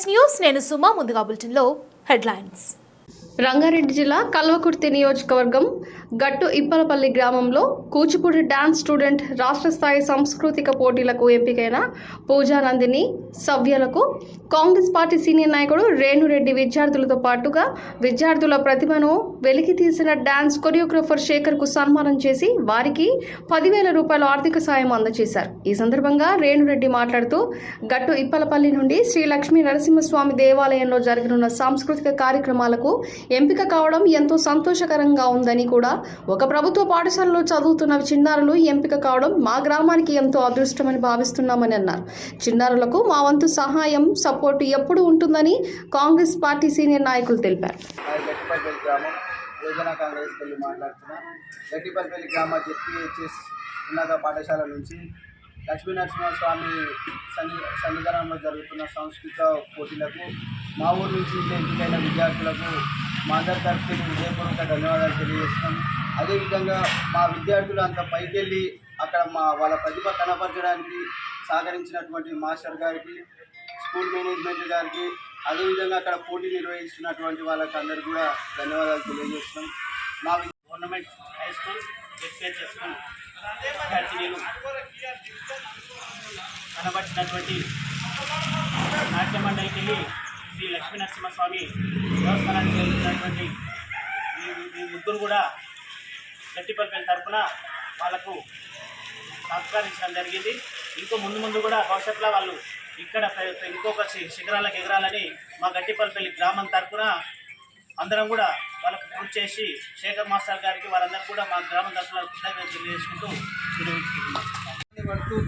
Yes news నేను సుమా ముందుగా బులెటిన్లో హెడ్లైన్స్. రంగారెడ్డి జిల్లా కల్వకుర్తి నియోజకవర్గం గట్టు ఇప్పలపల్లి గ్రామంలో కూచిపూడి డాన్స్ స్టూడెంట్ రాష్ట్ర స్థాయి సాంస్కృతిక పోటీలకు ఎంపికైన పూజానందిని సవ్యలకు కాంగ్రెస్ పార్టీ సీనియర్ నాయకుడు రేణురెడ్డి విద్యార్థులతో పాటుగా విద్యార్థుల ప్రతిభను వెలికి తీసిన డాన్స్ కొరియోగ్రాఫర్ శేఖర్కు సన్మానం చేసి వారికి పదివేల రూపాయల ఆర్థిక సాయం అందజేశారు. ఈ సందర్భంగా రేణురెడ్డి మాట్లాడుతూ గట్టు ఇప్పలపల్లి నుండి శ్రీ లక్ష్మీ నరసింహస్వామి దేవాలయంలో జరగనున్న సాంస్కృతిక కార్యక్రమాలకు ఎంపిక కావడం ఎంతో సంతోషకరంగా ఉందని కూడా ఒక ప్రభుత్వ పాఠశాలలో చదువుతున్న చిన్నారులు ఎంపిక కావడం మా గ్రామానికి ఎంతో అదృష్టమని భావిస్తున్నామని అన్నారు. చిన్నారులకు మా వంతు సహాయం సపోర్ట్ ఎప్పుడు ఉంటుందని కాంగ్రెస్ పార్టీ సీనియర్ నాయకులు తెలిపారు. యోజన కాంగ్రెస్ వెళ్ళి మాట్లాడుతున్నా. గట్టిపల్లి గ్రామ జెడ్పీహెచ్ఎస్ ఉన్నత పాఠశాల నుంచి లక్ష్మీ నరసింహస్వామి సన్ని సన్నిధానంలో జరుగుతున్న సాంస్కృతిక పోటీలకు మా ఊరు నుంచి ఎంపికైన విద్యార్థులకు మా అందరి తరఫున హృదయపూర్వక ధన్యవాదాలు తెలియజేస్తాం అదేవిధంగా మా విద్యార్థులు అంత పైకెళ్ళి అక్కడ మా వాళ్ళ ప్రతిభ కనపరచడానికి సహకరించినటువంటి మాస్టర్ గారికి స్కూల్ మేనేజ్మెంట్ గారికి అదేవిధంగా అక్కడ పోటీ నిర్వహిస్తున్నటువంటి వాళ్ళకి అందరికీ కూడా ధన్యవాదాలు తెలియజేస్తున్నాం. మా government high school SPHS school విద్యార్థినిలు కనబడినటువంటి నాట్య మండలికి వెళ్ళి శ్రీ లక్ష్మీ నరసింహస్వామి దేవస్థానానికి వెళ్తున్నటువంటి ఈ ముగ్గురు కూడా గట్టిపల్లి తరపున వాళ్ళకు సత్కరించడం జరిగింది. ఇంకో ముందు ముందు కూడా భవిష్యత్తులో వాళ్ళు ఇక్కడ ఇంకొక శిఖరాలకు ఎగరాలని మా గట్టిపల్లిపల్లి గ్రామం తరఫున అందరం కూడా వాళ్ళకు కృషి చేసి శేఖర్ మాస్టర్ గారికి వాళ్ళందరూ కూడా మా గ్రామం తరఫున కృతజ్ఞతలు తెలియజేసుకుంటూ విరమించుకుంటున్నాం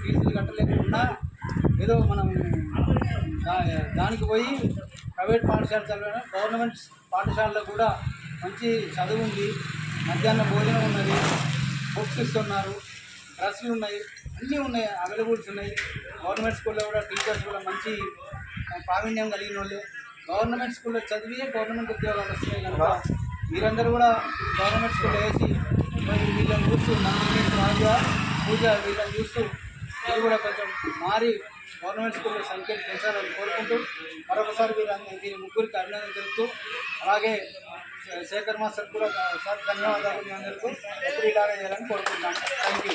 ఫీజులు కట్టలేకుండా ఏదో మనం దానికి పోయి ప్రైవేట్ పాఠశాల చదివిన గవర్నమెంట్ పాఠశాలలో కూడా మంచి చదువు ఉంది. మధ్యాహ్న భోజనం ఉన్నది. బుక్స్ ఇస్తున్నారు. డ్రెస్సులు ఉన్నాయి. అన్నీ ఉన్నాయి. అవైలబుల్స్ ఉన్నాయి. గవర్నమెంట్ స్కూల్లో కూడా టీచర్స్ కూడా మంచి ప్రావీణ్యం కలిగిన వాళ్ళే. గవర్నమెంట్ స్కూల్లో చదివి గవర్నమెంట్ ఉద్యోగాలు వస్తున్నాయి కనుక మీరందరూ కూడా గవర్నమెంట్ స్కూల్లో వేసి మరి వీళ్ళని చూస్తూ నందిని రాజ పూజ వీళ్ళని చూస్తూ మీరు కూడా కొంచెం మారి గవర్నమెంట్ స్కూల్లో సంఖ్యను పెంచాలని కోరుకుంటూ మరొకసారి వీరందరూ దీని ముగ్గురికి అభినందన తెలుపుతూ అలాగే శేఖర్ మాస్టర్ కూడా సార్ ధన్యవాదాలు మీ అందరికీ. ఎప్పుడు ఇలాగే చేయాలని కోరుకుంటున్నాను. Thank you